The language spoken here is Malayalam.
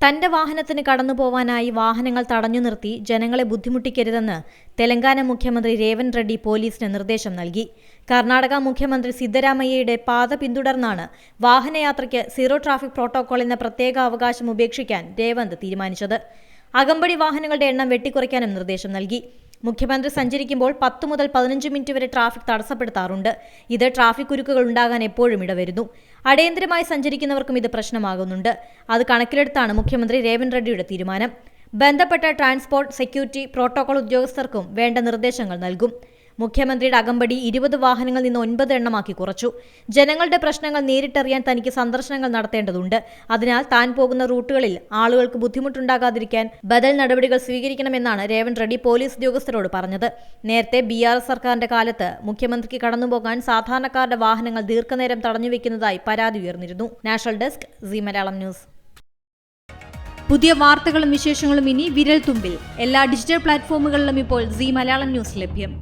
തന്റെ വാഹനത്തിന് കടന്നുപോവാനായി വാഹനങ്ങൾ തടഞ്ഞു നിർത്തി ജനങ്ങളെ ബുദ്ധിമുട്ടിക്കരുതെന്ന് തെലങ്കാന മുഖ്യമന്ത്രി രേവന്ത് റെഡ്ഡി പോലീസിന് നിർദ്ദേശം നൽകി. കർണാടക മുഖ്യമന്ത്രി സിദ്ധരാമയ്യയുടെ പാത പിന്തുടർന്നാണ് വാഹനയാത്രയ്ക്ക് സീറോ ട്രാഫിക് പ്രോട്ടോകോൾ എന്ന പ്രത്യേക അവകാശം ഉപേക്ഷിക്കാൻ രേവന്ത് തീരുമാനിച്ചത്. അകമ്പടി വാഹനങ്ങളുടെ എണ്ണം വെട്ടിക്കുറയ്ക്കാനും നിർദ്ദേശം നൽകി. മുഖ്യമന്ത്രി സഞ്ചരിക്കുമ്പോൾ പത്ത് മുതൽ പതിനഞ്ച് മിനിറ്റ് വരെ ട്രാഫിക് തടസ്സപ്പെടുത്താറുണ്ട്. ഇത് ട്രാഫിക് കുരുക്കുകൾ ഉണ്ടാകാൻ എപ്പോഴും ഇടവരുന്നു. അടിയന്തരമായി സഞ്ചരിക്കുന്നവർക്കും ഇത് പ്രശ്നമാകുന്നുണ്ട്. അത് കണക്കിലെടുത്താണ് മുഖ്യമന്ത്രി രേവൻ റെഡ്ഡിയുടെ തീരുമാനം. ബന്ധപ്പെട്ട ട്രാൻസ്പോർട്ട് സെക്യൂരിറ്റി പ്രോട്ടോകോൾ ഉദ്യോഗസ്ഥർക്കും വേണ്ട നിർദ്ദേശങ്ങൾ നൽകും. മുഖ്യമന്ത്രിയുടെ അകമ്പടി ഇരുപത് വാഹനങ്ങളിൽ നിന്ന് ഒൻപത് എണ്ണമാക്കി കുറച്ചു. ജനങ്ങളുടെ പ്രശ്നങ്ങൾ നേരിട്ടറിയാൻ തനിക്ക് സന്ദർശനങ്ങൾ നടത്തേണ്ടതുണ്ട്. അതിനാൽ താൻ പോകുന്ന റൂട്ടുകളിൽ ആളുകൾക്ക് ബുദ്ധിമുട്ടുണ്ടാകാതിരിക്കാൻ ബദൽ നടപടികൾ സ്വീകരിക്കണമെന്നാണ് രേവന്ത് റെഡ്ഡി പോലീസ് ഉദ്യോഗസ്ഥരോട് പറഞ്ഞത്. നേരത്തെ ബി ആർ എസ് സർക്കാരിന്റെ കാലത്ത് മുഖ്യമന്ത്രിക്ക് കടന്നുപോകാൻ സാധാരണക്കാരുടെ വാഹനങ്ങൾ ദീർഘനേരം തടഞ്ഞുവെക്കുന്നതായി പരാതി ഉയർന്നിരുന്നു. National desk C Malayalam news. പുതിയ വാർത്തകളും വിശേഷങ്ങളും ഇനി വിരൽ തുമ്പിൽ എല്ലാ ഡിജിറ്റൽ പ്ലാറ്റ്ഫോമുകളിലും ഇപ്പോൾ സി മലയാളം ന്യൂസ് ലഭ്യം.